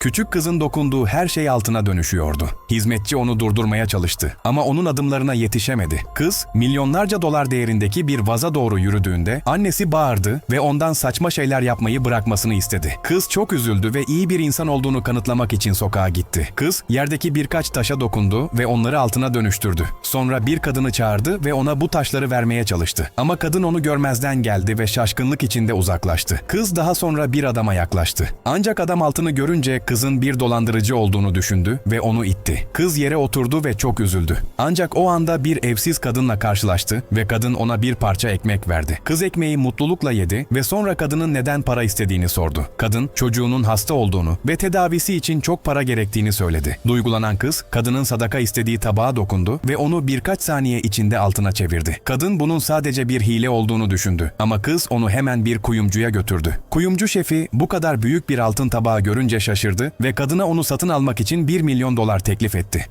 Küçük kızın dokunduğu her şey altına dönüşüyordu. Hizmetçi onu durdurmaya çalıştı ama onun adımlarına yetişemedi. Kız, milyonlarca dolar değerindeki bir vaza doğru yürüdüğünde annesi bağırdı ve ondan saçma şeyler yapmayı bırakmasını istedi. Kız çok üzüldü ve iyi bir insan olduğunu kanıtlamak için sokağa gitti. Kız, yerdeki birkaç taşa dokundu ve onları altına dönüştürdü. Sonra bir kadını çağırdı ve ona bu taşları vermeye çalıştı. Ama kadın onu görmezden geldi ve şaşkınlık içinde uzaklaştı. Kız daha sonra bir adama yaklaştı. Ancak adam altını görünce kızın bir dolandırıcı olduğunu düşündü ve onu itti. Kız yere oturdu ve çok üzüldü. Ancak o anda bir evsiz kadınla karşılaştı ve kadın ona bir parça ekmek verdi. Kız ekmeği mutlulukla yedi ve sonra kadının neden para istediğini sordu. Kadın çocuğunun hasta olduğunu ve tedavisi için çok para gerektiğini söyledi. Duygulanan kız kadının sadaka istediği tabağa dokundu ve onu birkaç saniye içinde altına çevirdi. Kadın bunun sadece bir hile olduğunu düşündü ama kız onu hemen bir kuyumcuya götürdü. Kuyumcu şefi bu kadar büyük bir altın tabağı görünce şaşırdı ve kadına onu satın almak için 1 milyon dolar teklif etti.